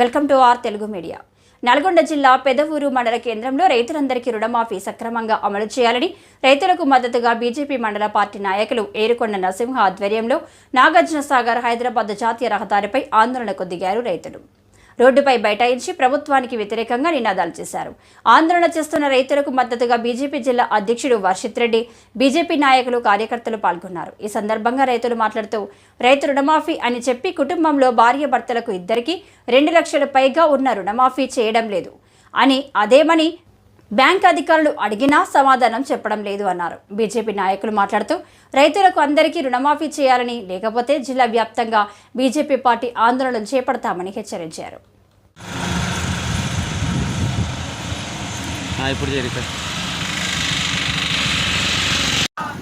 Welcome to our Telugu media. Nalgonda జిల్లా పెదవూరు మండల కేంద్రంలో రైతులందరికీ రుణమాఫీ సక్రమంగా అమలు చేయాలని రైతులకు మద్దతుగా బీజేపీ మండల పార్టీ నాయకులు ఏరుకొండ నరసింహ ఆధ్వర్యంలో నాగార్జున సాగర్ హైదరాబాద్ జాతీయ రహదారిపై ఆందోళనకు దిగారు రైతులు. రోడ్డుపై బైఠాయించి ప్రభుత్వానికి వ్యతిరేకంగా నినాదాలు చేశారు. ఆందోళన చేస్తున్న రైతులకు మద్దతుగా బీజేపీ జిల్లా అధ్యక్షుడు వర్షిత్ రెడ్డి బీజేపీ నాయకులు కార్యకర్తలు పాల్గొన్నారు. ఈ సందర్భంగా రైతులు మాట్లాడుతూ రైతు రుణమాఫీ అని చెప్పి కుటుంబంలో భార్య భర్తలకు ఇద్దరికి రెండు లక్షల పైగా ఉన్న రుణమాఫీ చేయడం లేదు. అని అదేమని బ్యాంక్ అధికారులు అడిగినా సమాధానం చెప్పడం లేదు అన్నారు. బీజేపీ నాయకులు మాట్లాడుతూ రైతులకు అందరికీ రుణమాఫీ చేయాలని లేకపోతే జిల్లా వ్యాప్తంగా బీజేపీ పార్టీ ఆందోళనలు చేపడతామని హెచ్చరించారు. ఇప్పుడు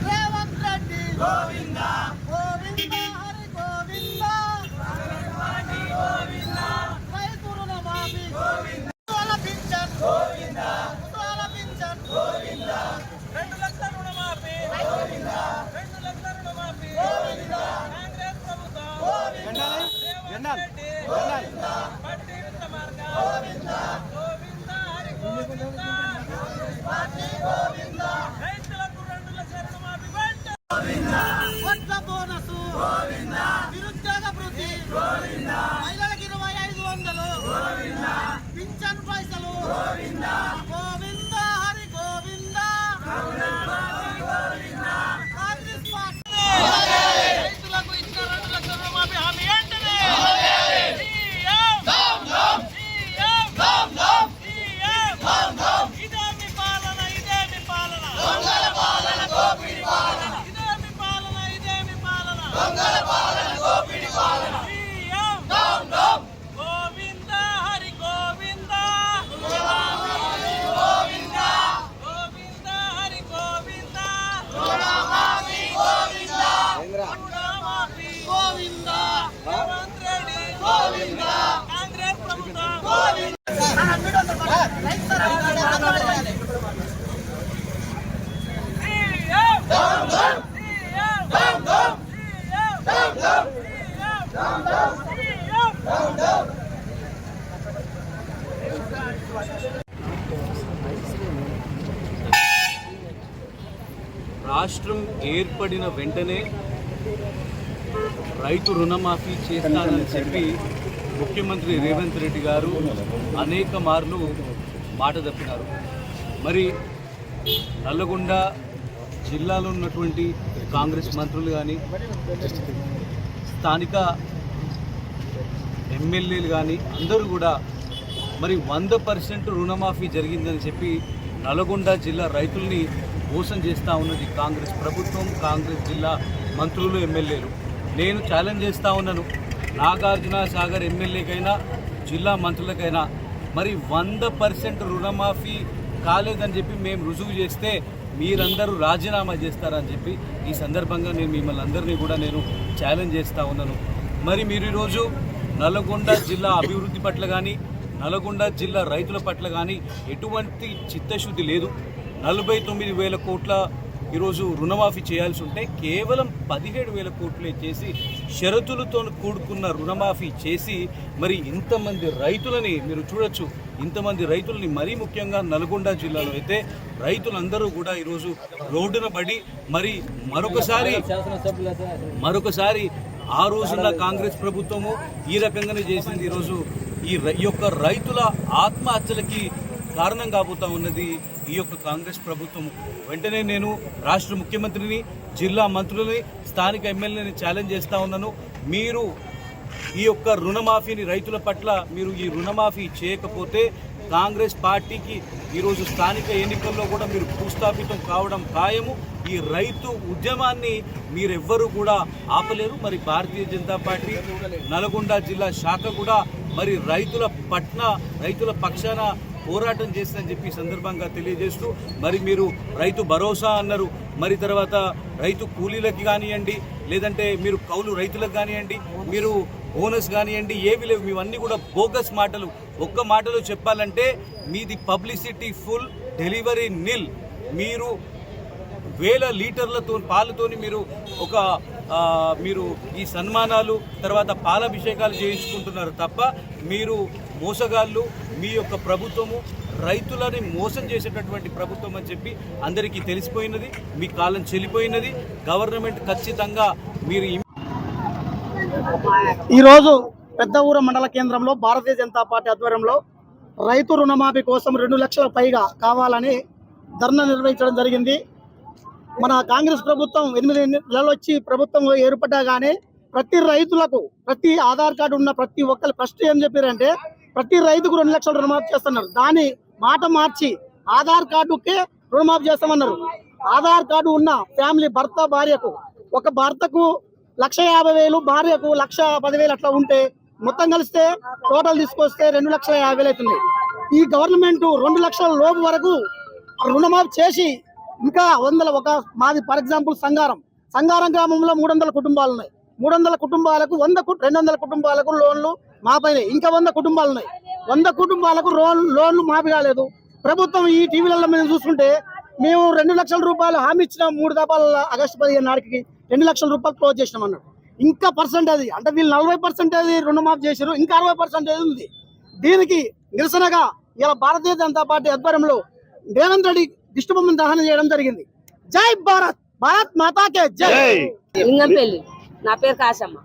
రేవంత్ రెడ్డి గోవింద. రాష్ట్రం ఏర్పడిన వెంటనే రైతు రుణమాఫీ చేస్తానని చెప్పి ముఖ్యమంత్రి రేవంత్ రెడ్డి గారు అనేక మార్లు మాట తప్పినారు. మరి నల్లగొండ జిల్లాలో ఉన్నటువంటి కాంగ్రెస్ మంత్రులు కానీ స్థానిక ఎమ్మెల్యేలు కానీ అందరూ కూడా మరి వంద పర్సెంట్ రుణమాఫీ జరిగిందని చెప్పి నల్గొండ జిల్లా రైతుల్ని మోసం చేస్తూ ఉన్నది కాంగ్రెస్ ప్రభుత్వం కాంగ్రెస్ జిల్లా మంత్రులు ఎమ్మెల్యేలు. నేను ఛాలెంజ్ చేస్తూ ఉన్నాను. నాగార్జున సాగర్ ఎమ్మెల్యేకైనా జిల్లా మంత్రులకైనా. మరి వంద పర్సెంట్ రుణమాఫీ కాలేదని చెప్పి మేము రుజువు చేస్తే మీరందరూ రాజీనామా చేస్తారని చెప్పి ఈ సందర్భంగా నేను మిమ్మల్ని అందరినీ కూడా నేను ఛాలెంజ్ చేస్తూ ఉన్నాను. మరి మీరు ఈరోజు నల్గొండ జిల్లా అభివృద్ధి పట్ల కానీ నల్గొండ జిల్లా రైతుల పట్ల కానీ ఎటువంటి చిత్తశుద్ధి లేదు. నలభై తొమ్మిది వేల కోట్ల ఈరోజు రుణమాఫీ చేయాల్సి ఉంటే కేవలం పదిహేడు వేల కోట్లే చేసి షరతులతో కూడుకున్న రుణమాఫీ చేసి మరి ఇంతమంది రైతులని మీరు చూడొచ్చు. ఇంతమంది రైతులని మరీ ముఖ్యంగా నల్గొండ జిల్లాలో అయితే రైతులందరూ కూడా ఈరోజు రోడ్డున పడి మరి మరొకసారి మరొకసారి ఆ రోజున కాంగ్రెస్ ప్రభుత్వము ఈ రకంగానే చేసింది. ఈరోజు ఈ రై- ఈ యొక్క రైతుల ఆత్మహత్యలకి కారణం కాబోతా ఉన్నది ఈ యొక్క కాంగ్రెస్ ప్రభుత్వం. వెంటనే నేను రాష్ట్ర ముఖ్యమంత్రిని జిల్లా మంత్రులని స్థానిక ఎమ్మెల్యేని ఛాలెంజ్ చేస్తూ ఉన్నాను. మీరు ఈ యొక్క రుణమాఫీని రైతుల పట్ల మీరు ఈ రుణమాఫీ చేయకపోతే కాంగ్రెస్ పార్టీకి ఈరోజు స్థానిక ఎన్నికల్లో కూడా మీరు భూస్థాపితం కావడం ఖాయము. ఈ రైతు ఉద్యమాన్ని మీరెవ్వరూ కూడా ఆపలేరు. మరి భారతీయ జనతా పార్టీ నల్గొండ జిల్లా శాఖ కూడా మరి రైతుల పట్ల రైతుల పక్షాన పోరాటం చేస్తుందని చెప్పి సందర్భంగా తెలియజేస్తూ మరి మీరు రైతు భరోసా అన్నారు. మరి తర్వాత రైతు కూలీలకి కానివ్వండి లేదంటే మీరు కౌలు రైతులకు కానివ్వండి మీరు బోనస్ కానివ్వండి ఏవి లేవు. మీవన్నీ కూడా బోగస్ మాటలు. ఒక్క మాటలో చెప్పాలంటే మీది పబ్లిసిటీ ఫుల్ డెలివరీ నిల్. మీరు వేల లీటర్లతో పాలతోని మీరు ఒక మీరు ఈ సన్మానాలు తర్వాత పాలాభిషేకాలు చేయించుకుంటున్నారు తప్ప మీరు మోసగాళ్ళు మీ యొక్క ప్రభుత్వము రైతులని మోసం చేసేటటువంటి ప్రభుత్వం అని చెప్పి అందరికీ తెలిసిపోయినది మీ కాలం చెల్లిపోయినది. గవర్నమెంట్ ఖచ్చితంగా మీరు ఈరోజు పెద్ద ఊర మండల కేంద్రంలో భారతీయ జనతా పార్టీ ఆధ్వర్యంలో రైతు రుణమాఫీ కోసం రెండు లక్షల పైగా కావాలని ధర్నా నిర్వహించడం జరిగింది. మన కాంగ్రెస్ ప్రభుత్వం ఎనిమిది నెలలు వచ్చి ప్రభుత్వం ఏర్పడ్డా కానీ ప్రతి రైతులకు ప్రతి ఆధార్ కార్డు ఉన్న ప్రతి ఒక్కరు ఫస్ట్ ఏం చెప్పారంటే ప్రతి రైతుకు రెండు లక్షలు రుణమాఫీ చేస్తున్నారు. దాని మాట మార్చి ఆధార్ కార్డుకే రుణమాఫీ చేస్తామన్నారు. ఆధార్ కార్డు ఉన్న ఫ్యామిలీ భర్త భార్యకు ఒక భర్తకు లక్ష యాభై వేలు భార్యకు లక్ష పదివేలు అట్లా ఉంటే మొత్తం కలిస్తే టోటల్ తీసుకొస్తే రెండు లక్షల యాభై వేలు అవుతుంది. ఈ గవర్నమెంట్ రెండు లక్షల లోపు వరకు రుణమాఫీ చేసి ఇంకా వందల ఒక మాది ఫర్ ఎగ్జాంపుల్ సంగారం. సంగారం గ్రామంలో మూడు వందల కుటుంబాలు ఉన్నాయి. మూడు వందల కుటుంబాలకు వంద రెండు వందల కుటుంబాలకు లోన్లు మాపైన ఇంకా వంద కుటుంబాలు ఉన్నాయి. వంద కుటుంబాలకు లోన్ లోన్లు మాఫీ కాలేదు. ప్రభుత్వం ఈ టీవీలలో మేము చూసుకుంటే మేము రెండు లక్షల రూపాయలు హామీ ఇచ్చిన మూడు దాపాల ఆగస్టు పదిహేను నాటికి రెండు లక్షల రూపాయలు క్లోజ్ చేసినాం అన్నాడు. ఇంకా పర్సెంటేజ్ అంటే వీళ్ళు నలభై పర్సెంటేజ్ రుణమాఫీ చేశారు ఇంకా అరవై పర్సెంటేజ్ ఉంది. దీనికి నిరసనగా ఇలా భారతీయ జనతా పార్టీ ఆధ్వర్యంలో రేవంత్ రెడ్డి దిష్టిబొమ్మను దహనం చేయడం జరిగింది. జై భారత్ భారత్ మాతాకే జై. లింగంపల్లి నా పేరు కాశమ్మ.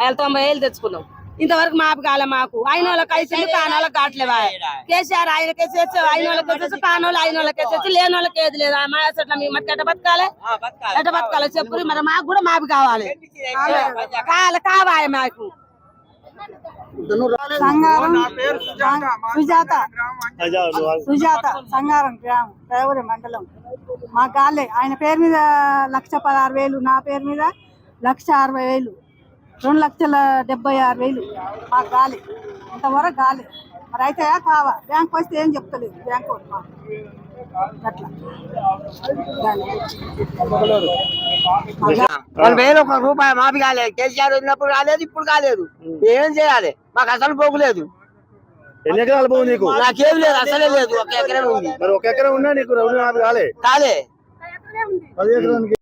ఆయన తొంభై ఏళ్ళు తెచ్చుకున్నాం. ఇంతవరకు మాపు కాలే మాకు. ఆయన వాళ్ళకి కలిసి కాని వాళ్ళకి కావట్లేవా కేసీఆర్ ఆయనకి వేసేసి ఆయన వాళ్ళకి వేసేసి కాని వాళ్ళు ఆయన వాళ్ళకి వేసేసి లేని వాళ్ళకి ఏది లేదు. మా అసలు మీ మట్టి ఎట్ట బతకాలి? ఎట్ట బతకాలి. చెప్పు మరి మాకు కూడా మాపు కావాలి. కావాలి కావాలి మాకు. సంగారం. సుజాత. సుజాత. సంగారం గ్రామం మండలం. మా గాలే ఆయన పేరు మీద లక్ష పదహారు వేలు నా పేరు మీద లక్ష అరవై వేలు. రెండు లక్షల డెబ్బై ఆరు వేలు. మాకు గాలి. అంతవరకు గాలి. మరి అయితే కావా? బ్యాంక్ వస్తే ఏం చెప్తలేదు బ్యాంక్ రెండు వేలు ఒక రూపాయ మాఫీ కాలేదు. కేసీఆర్ ఉన్నప్పుడు కాలేదు ఇప్పుడు కాలేదు. ఏం చేయాలి? మాకు అసలు పోగులేదు ఎన్ని ఎకరాలు పోవు నీకు? నాకేం లేదు అసలే లేదు. ఒక ఎకరం ఉంది. మరి ఒక ఎకరం ఉన్నా నీకు రెండు మాఫీ కాలే? కాలే. పది ఎకరానికి